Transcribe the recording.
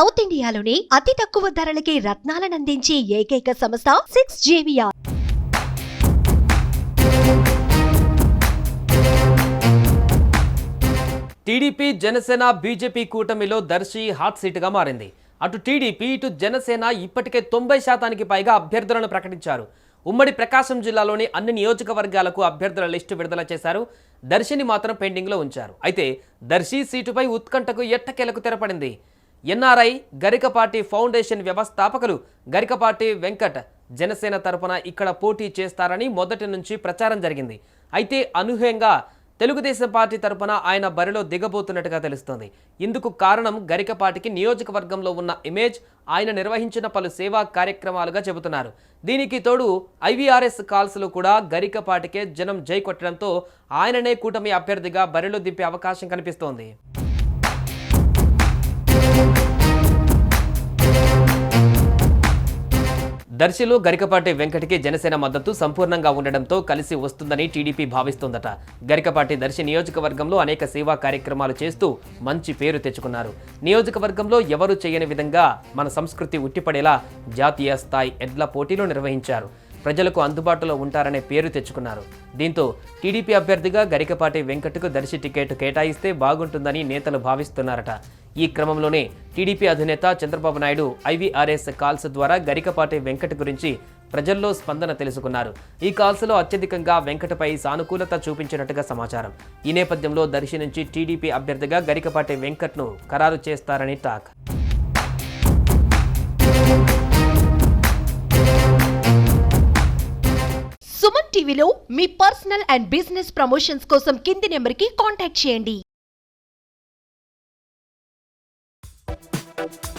South ఇండియాలోని అతి తక్కువ ధరలకి రత్నాలనందించే ఏకైక సంస్థ సిక్స్ జేవియా టీడీపీ జనసేన బీజేపీ కూటమిలో దర్శి హాట్ సీటుగా మారింది. అటు టీడీపీ ఇటు జనసేన ఇప్పటికే తొంభై శాతానికి పైగా అభ్యర్థులను ప్రకటించారు. ఉమ్మడి ప్రకాశం జిల్లాలోని అన్ని నియోజకవర్గాలకు అభ్యర్థుల లిస్టు విడుదల చేశారు. దర్శిని మాత్రం పెండింగ్లో ఉంచారు. అయితే దర్శి సీటుపై ఉత్కంఠకు ఎట్టకేలకు తెరపడింది? ఎన్ఆర్ఐ గరికపాటి ఫౌండేషన్ వ్యవస్థాపకులు గరికపాటి వెంకట్ జనసేన తరపున ఇక్కడ పోటీ చేస్తారని మొదటి నుంచి ప్రచారం జరిగింది. అయితే అనూహ్యంగా తెలుగుదేశం పార్టీ తరపున ఆయన బరిలో దిగబోతున్నట్టుగా తెలుస్తోంది. ఇందుకు కారణం గరికపాటికి నియోజకవర్గంలో ఉన్న ఇమేజ్ ఆయన నిర్వహించిన పలు సేవా కార్యక్రమాలుగా చెబుతున్నారు. దీనికి తోడు ఐవీఆర్ఎస్ కాల్స్లో కూడా గరికపాటికే జనం జై కొట్టడంతో ఆయననే కూటమి అభ్యర్థిగా బరిలో దింపే అవకాశం కనిపిస్తోంది. దర్శిలో గరికపాటి వెంకటకి జనసేన మద్దతు సంపూర్ణంగా ఉండడంతో కలిసి వస్తుందని టీడీపీ భావిస్తోందట. గరికపాటి దర్శి నియోజకవర్గంలో అనేక సేవా కార్యక్రమాలు చేస్తూ మంచి పేరు తెచ్చుకున్నారు. నియోజకవర్గంలో ఎవరు చేయని విధంగా మన సంస్కృతి ఉట్టిపడేలా జాతీయ స్థాయి ఎడ్ల పోటీలు నిర్వహించారు. ప్రజలకు అందుబాటులో ఉంటారనే పేరు తెచ్చుకున్నారు. దీంతో టీడీపీ అభ్యర్థిగా గరికపాటి వెంకట్కు దర్శి టికెట్ కేటాయిస్తే బాగుంటుందని నేతలు భావిస్తున్నారట. ఈ క్రమంలోనే టీడీపీ అధినేత చంద్రబాబు నాయుడు ఐవీఆర్ఎస్ కాల్స్ ద్వారా గరికపాటి వెంకట్ గురించి ప్రజల్లో స్పందన తెలుసుకున్నారు. ఈ కాల్స్లో అత్యధికంగా వెంకటపై సానుకూలత చూపించినట్టుగా సమాచారం. ఈ నేపథ్యంలో దర్శి నుంచి టీడీపీ అభ్యర్థిగా గరికపాటి వెంకట్ను ఖరారు చేస్తారని టాక్. సుమన్ టీవీలో మీ పర్సనల్ అండ్ బిజినెస్ ప్రమోషన్స్ కోసం కింది నెంబర్కి కాంటాక్ట్ చేయండి. Thank you.